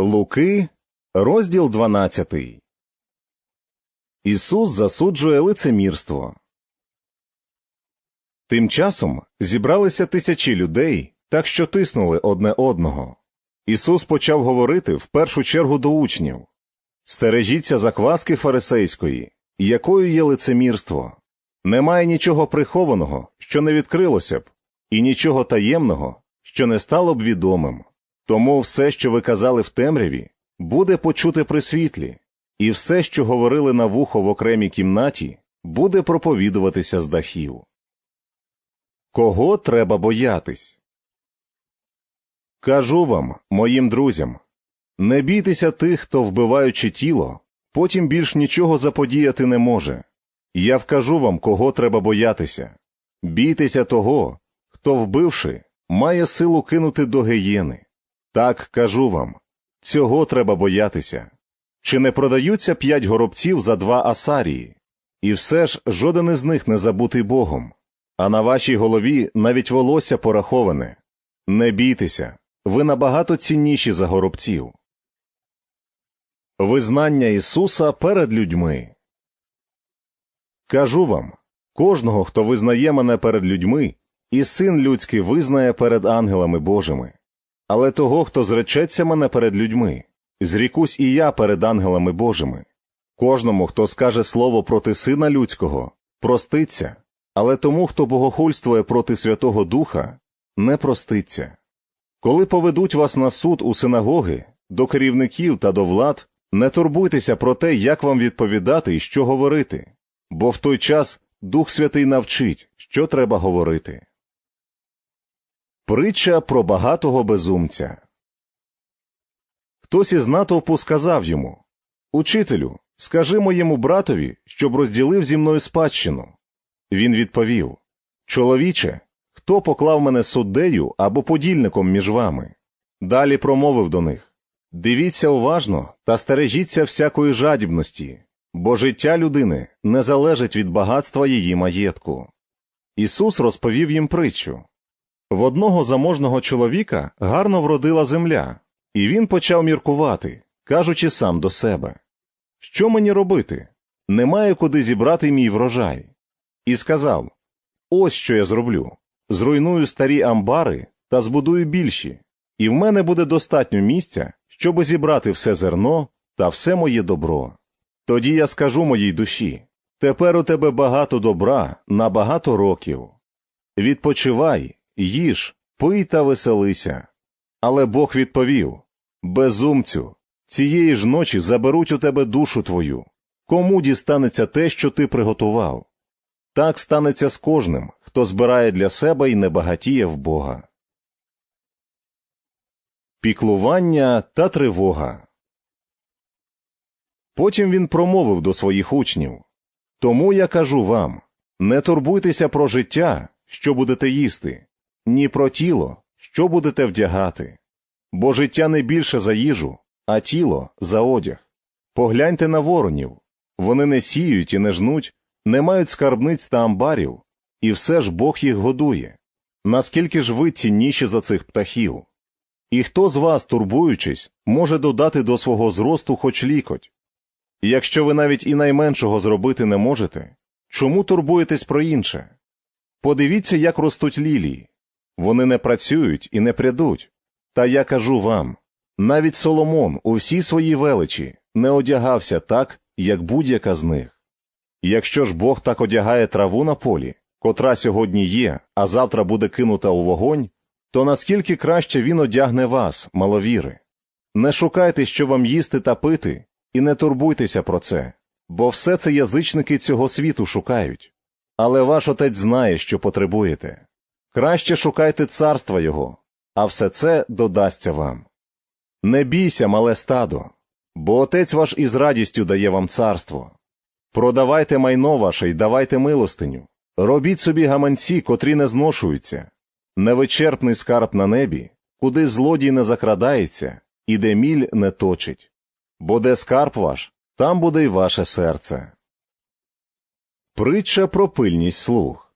Луки, розділ 12. Ісус засуджує лицемірство. Тим часом зібралися тисячі людей, так що тиснули одне одного. Ісус почав говорити в першу чергу до учнів Стережіться закваски фарисейської, якою є лицемірство. Немає нічого прихованого, що не відкрилося б, і нічого таємного, що не стало б відомим. Тому все, що ви казали в темряві, буде почуте при світлі, і все, що говорили на вухо в окремій кімнаті, буде проповідуватися з дахів. Кого треба боятись? Кажу вам, моїм друзям, не бійтеся тих, хто, вбиваючи тіло, потім більш нічого заподіяти не може. Я вкажу вам, кого треба боятися. Бійтеся того, хто, вбивши, має силу кинути до гієни. Так кажу вам, цього треба боятися. Чи не продаються п'ять горобців за два асарії? І все ж жоден із них не забутий Богом, а на вашій голові навіть волосся пораховане. Не бійтеся, ви набагато цінніші за горобців. Визнання Ісуса перед людьми. Кажу вам кожного, хто визнає мене перед людьми, і син людський визнає перед ангелами Божими. Але того, хто зречеться мене перед людьми, зрікусь і я перед ангелами Божими. Кожному, хто скаже слово проти сина людського, проститься, але тому, хто богохульствує проти Святого Духа, не проститься. Коли поведуть вас на суд у синагоги, до керівників та до влад, не турбуйтеся про те, як вам відповідати і що говорити, бо в той час Дух Святий навчить, що треба говорити. Притча про багатого безумця. Хтось із натовпу сказав йому Учителю, скажи моєму братові, щоб розділив зі мною спадщину. Він відповів Чоловіче, хто поклав мене суддею або подільником між вами? Далі промовив до них Дивіться уважно та стережіться всякої жадібності, бо життя людини не залежить від багатства її маєтку. Ісус розповів їм притчу. В одного заможного чоловіка гарно вродила земля, і він почав міркувати, кажучи сам до себе Що мені робити? Немає куди зібрати мій врожай. І сказав Ось що я зроблю зруйную старі амбари та збудую більші, і в мене буде достатньо місця, щоб зібрати все зерно та все моє добро. Тоді я скажу моїй душі тепер у тебе багато добра на багато років. Відпочивай їж, пий та веселися. Але Бог відповів Безумцю, цієї ж ночі заберуть у тебе душу твою. Кому дістанеться те, що ти приготував? Так станеться з кожним, хто збирає для себе і не багатіє в Бога. Піклування та тривога. Потім він промовив до своїх учнів Тому я кажу вам не турбуйтеся про життя, що будете їсти, ні про тіло, що будете вдягати, бо життя не більше за їжу, а тіло за одяг. Погляньте на воронів вони не сіють і не жнуть, не мають скарбниць та амбарів, і все ж Бог їх годує. Наскільки ж ви цінніші за цих птахів? І хто з вас, турбуючись, може додати до свого зросту хоч лікоть? Якщо ви навіть і найменшого зробити не можете, чому турбуєтесь про інше? Подивіться, як ростуть лілії. Вони не працюють і не прядуть. Та я кажу вам навіть Соломон у всій своїй величі не одягався так, як будь-яка з них. Якщо ж Бог так одягає траву на полі, котра сьогодні є, а завтра буде кинута у вогонь, то наскільки краще він одягне вас, маловіри. Не шукайте, що вам їсти та пити, і не турбуйтеся про це, бо все це язичники цього світу шукають. Але ваш отець знає, що потребуєте. Краще шукайте царства Його, а все це додасться вам. Не бійся, мале стадо, бо отець ваш із радістю дає вам царство. Продавайте майно ваше й давайте милостиню, робіть собі гаманці, котрі не зношуються, невичерпний скарб на небі, куди злодій не закрадається, і де міль не точить. Бо де скарб ваш, там буде й ваше серце. Притча про пильність слуг.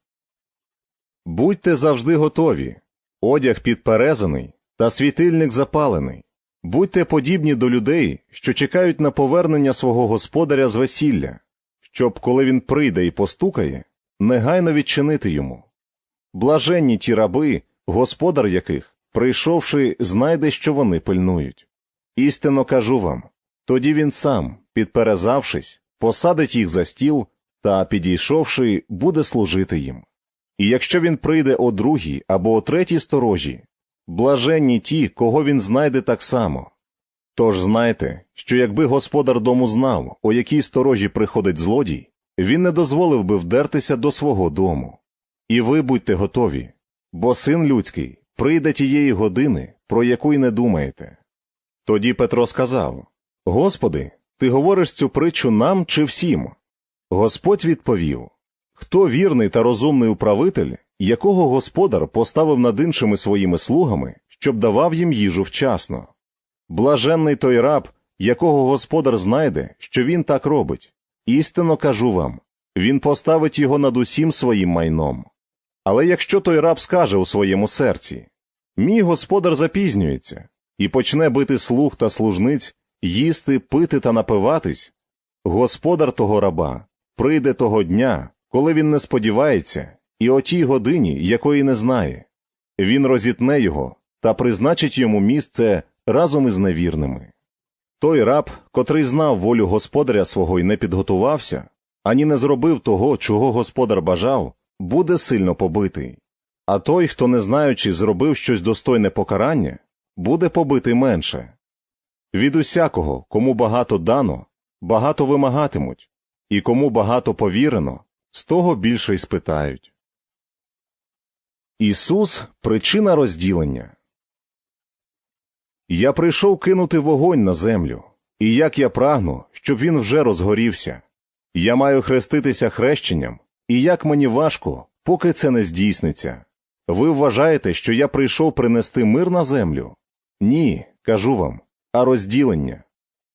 Будьте завжди готові. Одяг підперезаний та світильник запалений. Будьте подібні до людей, що чекають на повернення свого господаря з весілля, щоб, коли він прийде і постукає, негайно відчинити йому. Блаженні ті раби, господар яких, прийшовши, знайде, що вони пильнують. Істинно кажу вам, тоді він сам, підперезавшись, посадить їх за стіл та, підійшовши, буде служити їм. І якщо він прийде о другій або о третій сторожі, блаженні ті, кого він знайде так само. Тож знайте, що якби господар дому знав, о якій сторожі приходить злодій, він не дозволив би вдертися до свого дому. І ви будьте готові, бо син людський прийде тієї години, про яку й не думаєте. Тоді Петро сказав Господи, ти говориш цю притчу нам чи всім? Господь відповів Хто вірний та розумний управитель, якого господар поставив над іншими своїми слугами, щоб давав їм їжу вчасно? Блаженний той раб, якого господар знайде, що він так робить. Істинно кажу вам, він поставить його над усім своїм майном. Але якщо той раб скаже у своєму серці Мій господар запізнюється і почне бити слуг та служниць, їсти, пити та напиватись, господар того раба прийде того дня, коли він не сподівається, і о тій годині, якої не знає. Він розітне його та призначить йому місце разом із невірними. Той раб, котрий знав волю господаря свого і не підготувався, ані не зробив того, чого господар бажав, буде сильно побитий. А той, хто, не знаючи, зробив щось достойне покарання, буде побитий менше. Від усякого, кому багато дано, багато вимагатимуть, і кому багато повірено, з того більше й спитають. Ісус причина розділення. Я прийшов кинути вогонь на землю, і як я прагну, щоб він вже розгорівся. Я маю хреститися хрещенням, і як мені важко, поки це не здійсниться. Ви вважаєте, що я прийшов принести мир на землю? Ні, кажу вам, а розділення.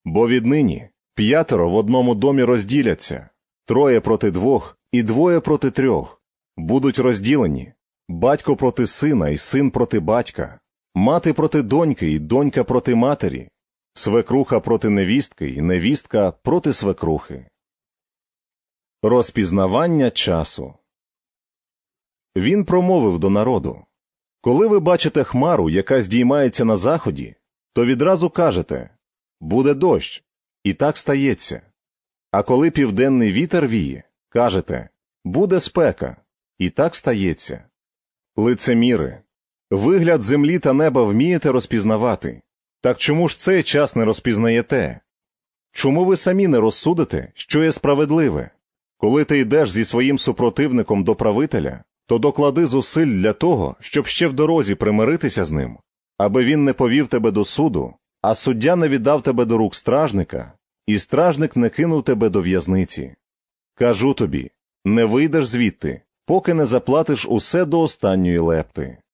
Бо віднині п'ятеро в одному домі розділяться, троє проти двох і двоє проти трьох. Будуть розділені батько проти сина і син проти батька, мати проти доньки і донька проти матері, свекруха проти невістки і невістка проти свекрухи. Розпізнавання часу Він промовив до народу Коли ви бачите хмару, яка здіймається на заході, то відразу кажете буде дощ, і так стається. А коли південний вітер віє, кажете буде спека, і так стається. Лицеміри, вигляд землі та неба вмієте розпізнавати. Так чому ж цей час не розпізнаєте? Чому ви самі не розсудите, що є справедливе? Коли ти йдеш зі своїм супротивником до правителя, то доклади зусиль для того, щоб ще в дорозі примиритися з ним, аби він не повів тебе до суду, а суддя не віддав тебе до рук стражника, і стражник не кинув тебе до в'язниці. Кажу тобі не вийдеш звідти, поки не заплатиш усе до останньої лепти.